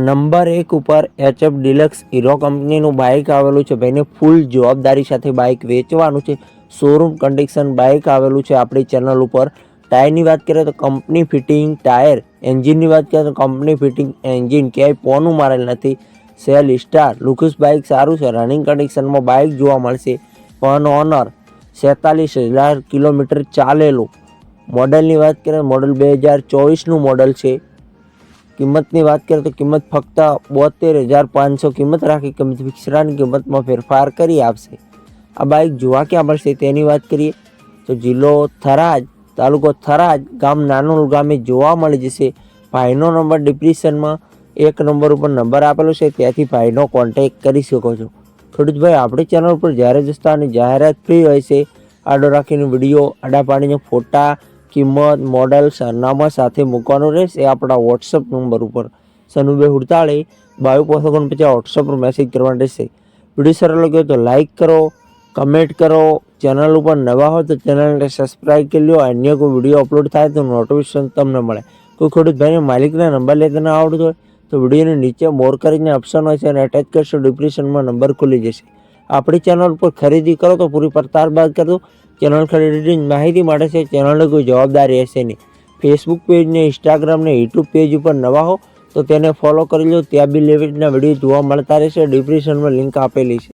Number એક ઉપર HF deluxe Hero કંપનીનું બાઇક આવેલું છે. ભાઈને ફૂલ જવાબદારી સાથે બાઇક વેચવાનું છે. શોરૂમ કન્ડિશન બાઇક આવેલું છે આપણી ચેનલ ઉપર. ટાયરની વાત કરીએ તો કંપની ફિટિંગ ટાયર, એન્જિનની વાત કરીએ તો કંપની ફિટિંગ એન્જિન, ક્યાંય પોનું મારેલ નથી. સેલ સ્ટાર લુકસ બાઇક સારું છે. રનિંગ કન્ડિશનમાં બાઇક જોવા મળશે. વન ઓનર, સેતાલીસ હજાર કિલોમીટર ચાલેલું. મોડલની વાત કરીએ મોડલ બે હજાર ચોવીસનું મોડલ છે. કિંમતની વાત કરીએ તો કિંમત ફક્ત બોતેર હજાર પાંચસો કિંમત રાખી કિંમત વિક્સરાની કિંમતમાં ફેરફાર કરી આપશે. આ બાઇક જોવા ક્યાં મળશે તેની વાત કરીએ તો જિલ્લો થરાજ તાલુકો થરાજ ગામ નાનું ગામે જોવા મળી જશે. ભાઈનો નંબર ડિપ્રેશનમાં એક નંબર ઉપર નંબર આપેલો છે, ત્યાંથી ભાઈનો કોન્ટેક કરી શકો છો. ખેડૂતભાઈ, આપણી ચેનલ પર જ્યારે જસ્તા અને જાહેરાત ફ્રી હોય છે, આડો રાખીને વીડિયો આડા પાડીને ફોટા કિંમત મોડલ સરનામા સાથે મૂકવાનું રહેશે. આપણા વોટ્સઅપ નંબર ઉપર. સનુભાઈ હુડતાળી બાયો પાંચસો પછી વોટ્સઅપ પર મેસેજ કરવાનો રહેશે. વીડિયો સારો લાગ્યો તો લાઇક કરો કમેન્ટ કરો. ચેનલ ઉપર નવા હોય તો ચેનલને સબસ્ક્રાઈબ કરી લો. અન્ય કોઈ વીડિયો અપલોડ થાય તો નોટિફિકેશન તમને મળે. કોઈ ખેડૂત ભાઈને માલિકના નંબર લેતા ન આવડતો હોય તો વિડીયોની નીચે મોર કરીને ઓપ્શન હોય છે અને અટેચ કરશો ડિપ્રેશનમાં નંબર ખુલી જશે. આપણી ચેનલ પર ખરીદી કરો તો પૂરી પડતાર બાદ કરજો ચેનલ ખરીદીની માહિતી મળે છે ચેનલને કોઈ જવાબદારી હશે નહીં. ફેસબુક પેજ ને ઇન્સ્ટાગ્રામ ને યુટ્યુબ પેજ ઉપર નવા હો, તો તેને ફોલો કરી લો, ત્યાં બી લેવિટના વીડિયો જોવા મળતા રહેશે. ડિપ્રેશનમાં લિંક આપેલી છે.